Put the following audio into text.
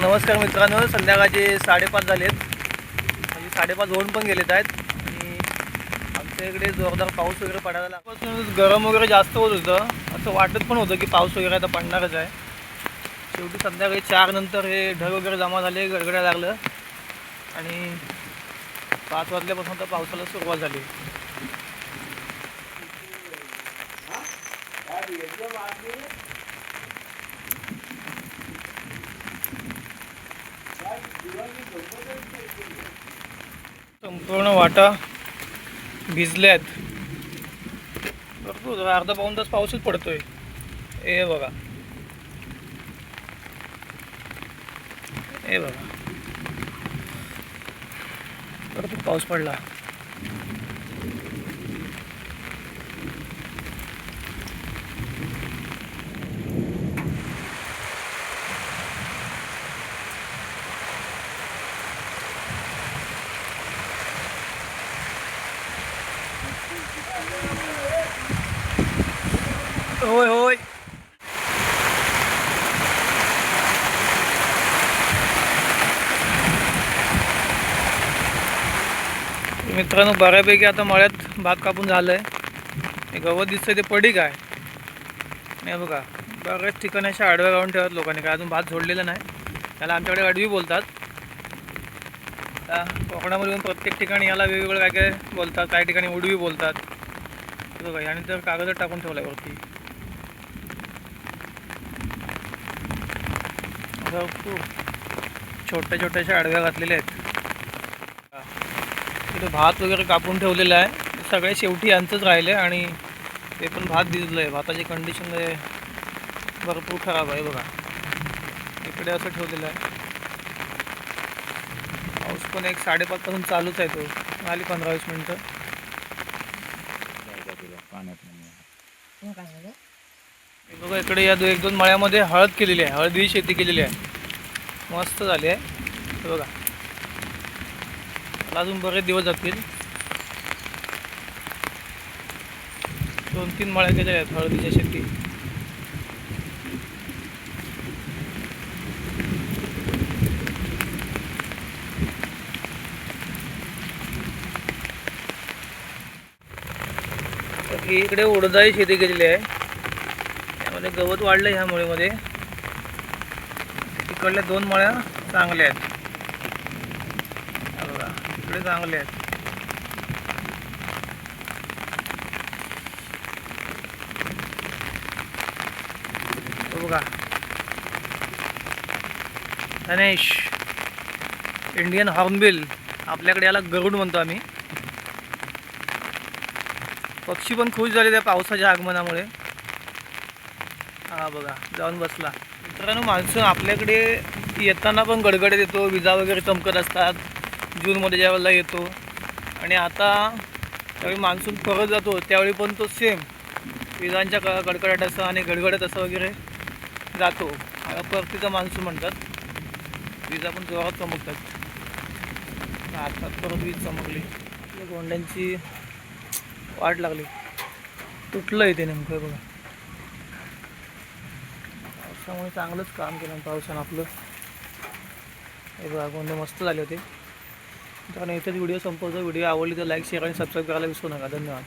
नमस्कार मित्रांनो संध्याकाळचे साडेपाच झालेत. म्हणजे साडेपाच होऊन पण गेलेत आहेत. आणि आमच्या इकडे जोरदार पाऊस वगैरे पडायला लागपासून गरम वगैरे जास्त होत होतं. असं वाटत पण होतं की पाऊस वगैरे आता पडणारच आहे. शेवटी संध्याकाळी चार नंतर हे ढग वगैरे जमा झाले गडगड्या लागलं. आणि पाच वाजल्यापासून तर पावसाला सुरुवात झाली. संपूर्ण वाटा भिजल्यात. भरपूर अर्धा पाऊन तास पाऊसच पडतोय. हे बघा. हे बघा. भरपूर पाऊस पडला. होय होय मित्रांनो बऱ्यापैकी आता मळ्यात भात कापून झालं आहे गवत दिसतंय ते पडी काय नाही बघा बऱ्याच ठिकाणी अशा आडव्या गावून ठेवत लोकांनी काय अजून भात झोडलेला नाही. त्याला आमच्याकडे अडवी बोलतात. आता कोकणामध्ये येऊन प्रत्येक ठिकाणी याला वेगवेगळं काय काय बोलतात काही ठिकाणी उडवी बोलतात. बघा आणि तर कागद टाकून ठेवला वरती. छोट्या छोट्याशा आडव्या घातलेल्या आहेत. तिथे भात वगैरे कापून ठेवलेलं आहे. सगळे शेवटी यांचंच राहिले आणि ते पण भात भिजलं आहे भाताची कंडिशन भरपूर खराब आहे बघा. इकडे असं ठेवलेलं आहे. पण एक साडेपाचपासून चालूच आहे तो. आली पंधरा वीस मिनटं. हे बघा इकडे या दो एक दोन मळ्यामध्ये हळद केलेली आहे. हळदी शेती केलेली आहे. मस्त झाली आहे. बघा. मला अजून बरेच दिवस जातील. दोन तीन मळ्या केलेल्या आहेत हळदीच्या शेती. की इकडे उडदाची शेती केलेली आहे. त्यामध्ये गवत वाढलं ह्या मुळेमध्ये. तिकडल्या दोन मळ्या चांगल्या आहेत. बघा इकडे चांगले आहेत. बघा. गणेश इंडियन हॉर्नबिल. आपल्याकडे याला गरुड म्हणतो आम्ही. पक्षी पण खुश झाले त्या पावसाच्या आगमनामुळे. हा बघा जाऊन बसला. मित्रांनो मान्सून आपल्याकडे येताना पण गडगडत येतो विजा वगैरे चमकत असतात जूनमध्ये ज्यावेळेला येतो. आणि आता त्यावेळी मान्सून परत जातो त्यावेळी पण तो सेम विजांच्या क कडकडाट असं आणि गडगडत असं वगैरे जातो. परतीचा मान्सून म्हणतात. विजा पण जोरात चमकतात. आता परत वीज चमकली. गोंड्यांची वाट लागली. तुटलं आहे ते नेमकं बघा. पावसामुळे चांगलंच काम केलं पावसानं आपलं. हे बघा गोंडे मस्त झाले होते. कारण इथेच व्हिडिओ संपवतो. व्हिडिओ आवडली तर लाईक शेअर आणि सबस्क्राईब करायला विसरू नका. धन्यवाद.